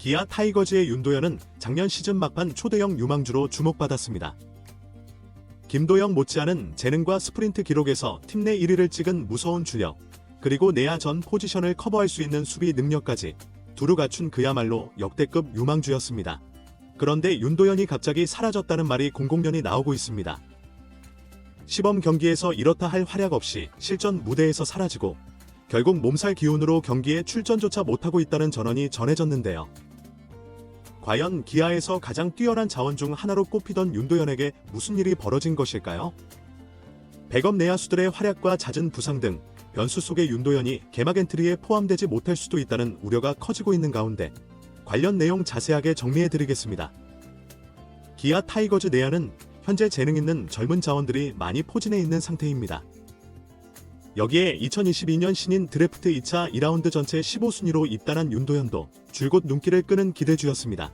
기아 타이거즈의 윤도현은 작년 시즌 막판 초대형 유망주로 주목받았습니다. 김도영 못지않은 재능과 스프린트 기록에서 팀 내 1위를 찍은 무서운 주력, 그리고 내야 전 포지션을 커버할 수 있는 수비 능력까지 두루 갖춘 그야말로 역대급 유망주였습니다. 그런데 윤도현이 갑자기 사라졌다는 말이 공공연히 나오고 있습니다. 시범 경기에서 이렇다 할 활약 없이 실전 무대에서 사라지고 결국 몸살 기운으로 경기에 출전조차 못하고 있다는 전언이 전해졌는데요. 과연 기아에서 가장 뛰어난 자원 중 하나로 꼽히던 윤도현에게 무슨 일이 벌어진 것일까요? 백업 내야수들의 활약과 잦은 부상 등 변수 속의 윤도현이 개막 엔트리에 포함되지 못할 수도 있다는 우려가 커지고 있는 가운데 관련 내용 자세하게 정리해드리겠습니다. 기아 타이거즈 내야는 현재 재능 있는 젊은 자원들이 많이 포진해 있는 상태입니다. 여기에 2022년 신인 드래프트 2차 2라운드 전체 15순위로 입단한 윤도현도 줄곧 눈길을 끄는 기대주였습니다.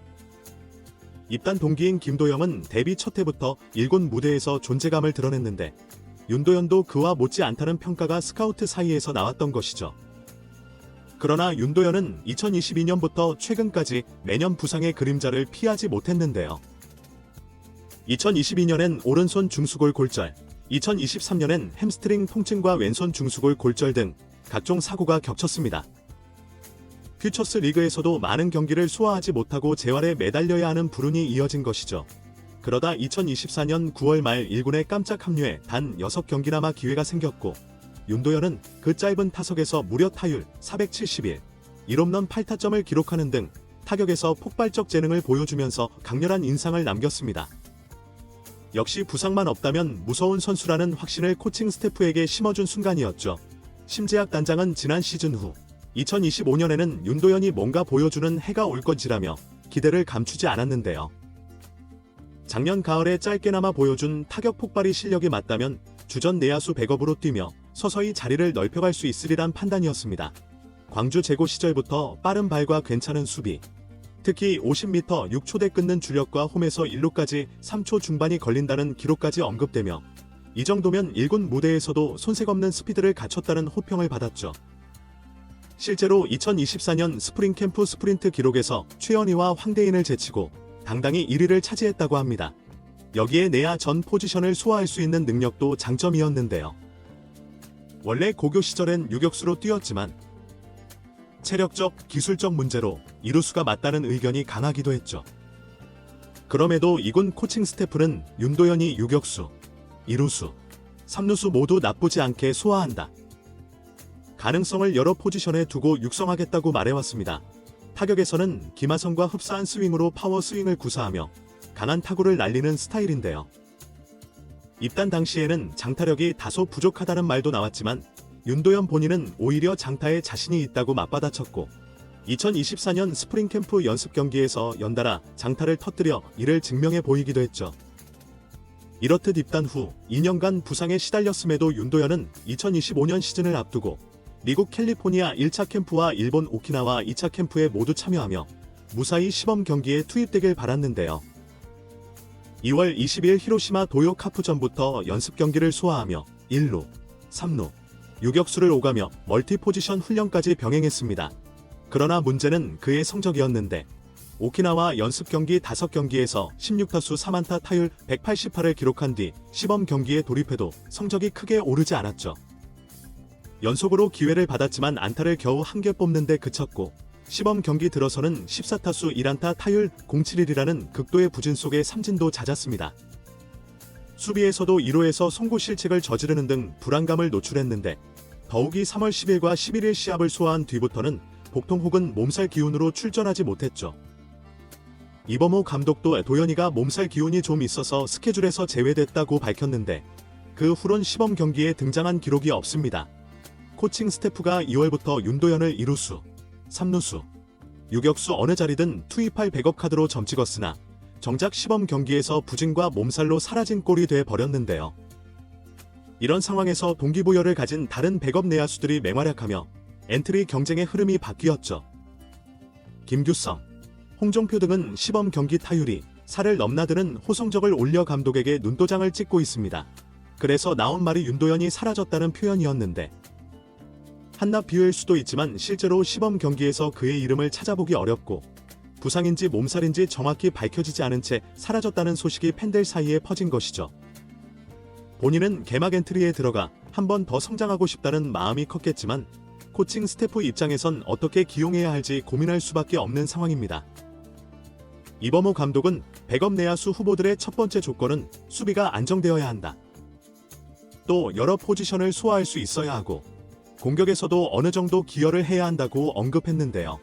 입단 동기인 김도영은 데뷔 첫 해부터 일곱 무대에서 존재감을 드러냈는데 윤도현도 그와 못지 않다는 평가가 스카우트 사이에서 나왔던 것이죠. 그러나 윤도현은 2022년부터 최근까지 매년 부상의 그림자를 피하지 못했는데요. 2022년엔 오른손 중수골 골절, 2023년엔 햄스트링 통증과 왼손 중수골 골절 등 각종 사고가 겹쳤습니다. 퓨처스 리그에서도 많은 경기를 소화하지 못하고 재활에 매달려야 하는 불운이 이어진 것이죠. 그러다 2024년 9월 말 1군에 깜짝 합류해 단 6경기나마 기회가 생겼고 윤도현은 그 짧은 타석에서 무려 타율 471, 1홈런 8타점을 기록하는 등 타격에서 폭발적 재능을 보여주면서 강렬한 인상을 남겼습니다. 역시 부상만 없다면 무서운 선수라는 확신을 코칭 스태프에게 심어준 순간이었죠. 심재학 단장은 지난 시즌 후 2025년에는 윤도현이 뭔가 보여주는 해가 올 것이라며 기대를 감추지 않았는데요. 작년 가을에 짧게나마 보여준 타격 폭발이 실력이 맞다면 주전 내야수 백업으로 뛰며 서서히 자리를 넓혀갈 수 있으리란 판단이었습니다. 광주 제고 시절부터 빠른 발과 괜찮은 수비, 특히 50m 6초대 끊는 주력과 홈에서 1루까지 3초 중반이 걸린다는 기록까지 언급되며 이 정도면 1군 무대에서도 손색 없는 스피드를 갖췄다는 호평을 받았죠. 실제로 2024년 스프링 캠프 스프린트 기록에서 최연희와 황대인을 제치고 당당히 1위를 차지했다고 합니다. 여기에 내야 전 포지션을 소화할 수 있는 능력도 장점이었는데요. 원래 고교 시절엔 유격수로 뛰었지만 체력적, 기술적 문제로 이루수가 맞다는 의견이 강하기도 했죠. 그럼에도 이군 코칭 스태프는 윤도현이 유격수, 이루수, 삼루수 모두 나쁘지 않게 소화한다. 가능성을 여러 포지션에 두고 육성하겠다고 말해왔습니다. 타격에서는 김하성과 흡사한 스윙으로 파워 스윙을 구사하며 강한 타구를 날리는 스타일인데요. 입단 당시에는 장타력이 다소 부족하다는 말도 나왔지만 윤도현 본인은 오히려 장타에 자신이 있다고 맞받아쳤고 2024년 스프링 캠프 연습 경기에서 연달아 장타를 터뜨려 이를 증명해 보이기도 했죠. 이렇듯 입단 후 2년간 부상에 시달렸음에도 윤도현은 2025년 시즌을 앞두고 미국 캘리포니아 1차 캠프와 일본 오키나와 2차 캠프에 모두 참여하며 무사히 시범 경기에 투입되길 바랐는데요. 2월 20일 히로시마 도요 카프전부터 연습 경기를 소화하며 1루, 3루, 유격수를 오가며 멀티 포지션 훈련까지 병행했습니다. 그러나 문제는 그의 성적이었는데 오키나와 연습 경기 5경기에서 16타수 3안타 타율 188을 기록한 뒤 시범 경기에 돌입해도 성적이 크게 오르지 않았죠. 연속으로 기회를 받았지만 안타를 겨우 한 개 뽑는데 그쳤고 시범 경기 들어서는 14타수 1안타 타율 071이라는 극도의 부진 속에 삼진도 잦았습니다. 수비에서도 1호에서 송구 실책을 저지르는 등 불안감을 노출했는데 더욱이 3월 10일과 11일 시합을 소화한 뒤부터는 복통 혹은 몸살 기운으로 출전하지 못했죠. 이범호 감독도 도현이가 몸살 기운이 좀 있어서 스케줄에서 제외됐다고 밝혔는데 그 후론 시범 경기에 등장한 기록이 없습니다. 코칭 스태프가 2월부터 윤도현을 2루수, 3루수, 유격수 어느 자리든 투입할 백업 카드로 점찍었으나 정작 시범 경기에서 부진과 몸살로 사라진 꼴이 돼 버렸는데요. 이런 상황에서 동기부여를 가진 다른 백업 내야수들이 맹활약하며 엔트리 경쟁의 흐름이 바뀌었죠. 김규성, 홍종표 등은 시범 경기 타율이 살을 넘나드는 호성적을 올려 감독에게 눈도장을 찍고 있습니다. 그래서 나온 말이 윤도현이 사라졌다는 표현이었는데 한낱 비유일 수도 있지만 실제로 시범 경기에서 그의 이름을 찾아보기 어렵고 부상인지 몸살인지 정확히 밝혀지지 않은 채 사라졌다는 소식이 팬들 사이에 퍼진 것이죠. 본인은 개막 엔트리에 들어가 한 번 더 성장하고 싶다는 마음이 컸겠지만 코칭 스태프 입장에선 어떻게 기용해야 할지 고민할 수밖에 없는 상황입니다. 이범호 감독은 백업 내야수 후보들의 첫 번째 조건은 수비가 안정되어야 한다. 또 여러 포지션을 소화할 수 있어야 하고 공격에서도 어느 정도 기여를 해야 한다고 언급했는데요.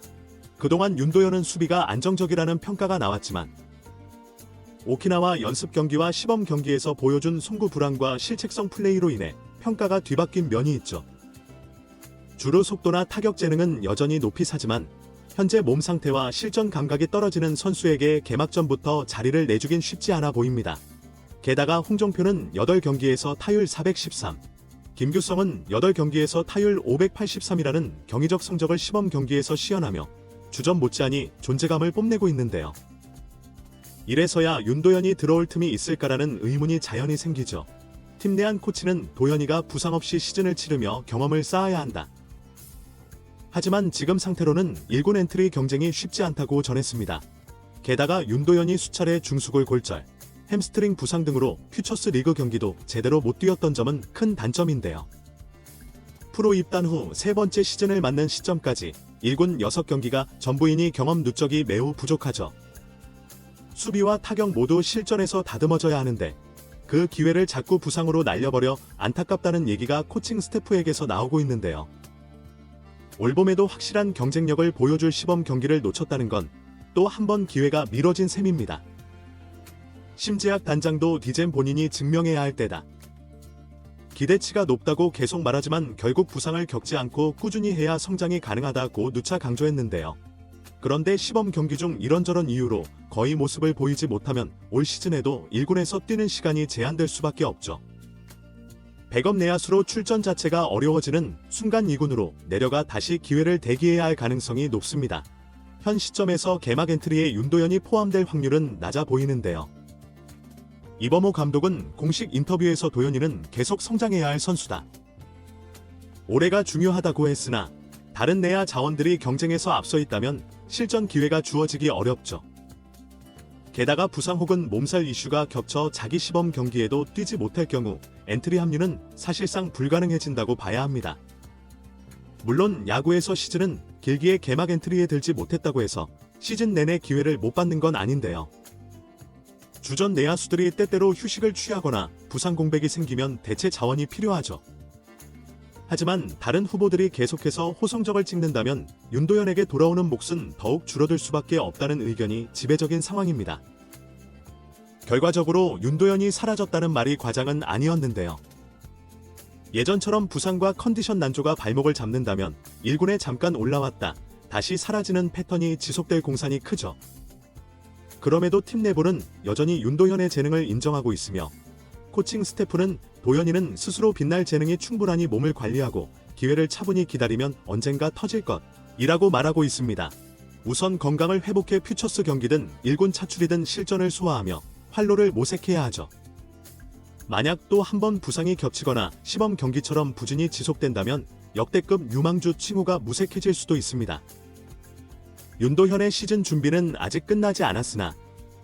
그동안 윤도현은 수비가 안정적이라는 평가가 나왔지만 오키나와 연습 경기와 시범 경기에서 보여준 송구 불안과 실책성 플레이로 인해 평가가 뒤바뀐 면이 있죠. 주로 속도나 타격 재능은 여전히 높이 사지만 현재 몸 상태와 실전 감각이 떨어지는 선수에게 개막전부터 자리를 내주긴 쉽지 않아 보입니다. 게다가 홍정표는 8경기에서 타율 413, 김규성은 8경기에서 타율 583이라는 경이적 성적을 시범 경기에서 시연하며 주전 못지않이 존재감을 뽐내고 있는데요. 이래서야 윤도현이 들어올 틈이 있을까라는 의문이 자연히 생기죠. 팀 내한 코치는 도현이가 부상 없이 시즌을 치르며 경험을 쌓아야 한다. 하지만 지금 상태로는 1군 엔트리 경쟁이 쉽지 않다고 전했습니다. 게다가 윤도현이 수차례 중수골 골절, 햄스트링 부상 등으로 퓨처스 리그 경기도 제대로 못 뛰었던 점은 큰 단점인데요. 프로 입단 후 세 번째 시즌을 맞는 시점까지 1군 6경기가 전부인이 경험 누적이 매우 부족하죠. 수비와 타격 모두 실전에서 다듬어져야 하는데 그 기회를 자꾸 부상으로 날려버려 안타깝다는 얘기가 코칭 스태프에게서 나오고 있는데요. 올봄에도 확실한 경쟁력을 보여줄 시범 경기를 놓쳤다는 건 또 한 번 기회가 미뤄진 셈입니다. 심재학 단장도 디젠 본인이 증명해야 할 때다. 기대치가 높다고 계속 말하지만 결국 부상을 겪지 않고 꾸준히 해야 성장이 가능하다고 누차 강조했는데요. 그런데 시범 경기 중 이런저런 이유로 거의 모습을 보이지 못하면 올 시즌에도 1군에서 뛰는 시간이 제한될 수밖에 없죠. 백업 내야수로 출전 자체가 어려워지는 순간 2군으로 내려가 다시 기회를 대기해야 할 가능성이 높습니다. 현 시점에서 개막 엔트리에 윤도현이 포함될 확률은 낮아 보이는데요. 이범호 감독은 공식 인터뷰에서 도현이는 계속 성장해야 할 선수다. 올해가 중요하다고 했으나 다른 내야 자원들이 경쟁에서 앞서 있다면 실전 기회가 주어지기 어렵죠. 게다가 부상 혹은 몸살 이슈가 겹쳐 자기 시범 경기에도 뛰지 못할 경우 엔트리 합류는 사실상 불가능해진다고 봐야 합니다. 물론 야구에서 시즌은 길기에 개막 엔트리에 들지 못했다고 해서 시즌 내내 기회를 못 받는 건 아닌데요. 주전 내야수들이 때때로 휴식을 취하거나 부상 공백이 생기면 대체 자원이 필요하죠. 하지만 다른 후보들이 계속해서 호성적을 찍는다면 윤도현에게 돌아오는 몫은 더욱 줄어들 수밖에 없다는 의견이 지배적인 상황입니다. 결과적으로 윤도현이 사라졌다는 말이 과장은 아니었는데요. 예전처럼 부상과 컨디션 난조가 발목을 잡는다면 1군에 잠깐 올라왔다 다시 사라지는 패턴이 지속될 공산이 크죠. 그럼에도 팀 내부는 여전히 윤도현의 재능을 인정하고 있으며 코칭 스태프는 도현이는 스스로 빛날 재능이 충분하니 몸을 관리하고 기회를 차분히 기다리면 언젠가 터질 것이라고 말하고 있습니다. 우선 건강을 회복해 퓨처스 경기든 1군 차출이든 실전을 소화하며 활로를 모색해야 하죠. 만약 또 한 번 부상이 겹치거나 시범 경기처럼 부진이 지속된다면 역대급 유망주 칭호가 무색해질 수도 있습니다. 윤도현의 시즌 준비는 아직 끝나지 않았으나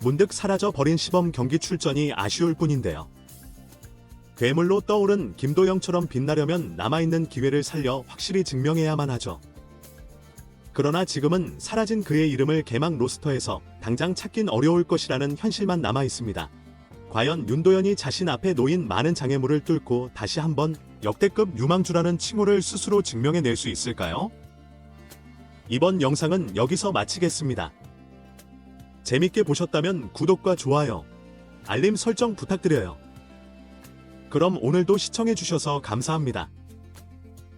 문득 사라져 버린 시범 경기 출전이 아쉬울 뿐인데요. 괴물로 떠오른 김도영처럼 빛나려면 남아있는 기회를 살려 확실히 증명해야만 하죠. 그러나 지금은 사라진 그의 이름을 개막 로스터에서 당장 찾긴 어려울 것이라는 현실만 남아 있습니다. 과연 윤도현이 자신 앞에 놓인 많은 장애물을 뚫고 다시 한번 역대급 유망주라는 칭호를 스스로 증명해낼 수 있을까요? 이번 영상은 여기서 마치겠습니다. 재밌게 보셨다면 구독과 좋아요, 알림 설정 부탁드려요. 그럼 오늘도 시청해주셔서 감사합니다.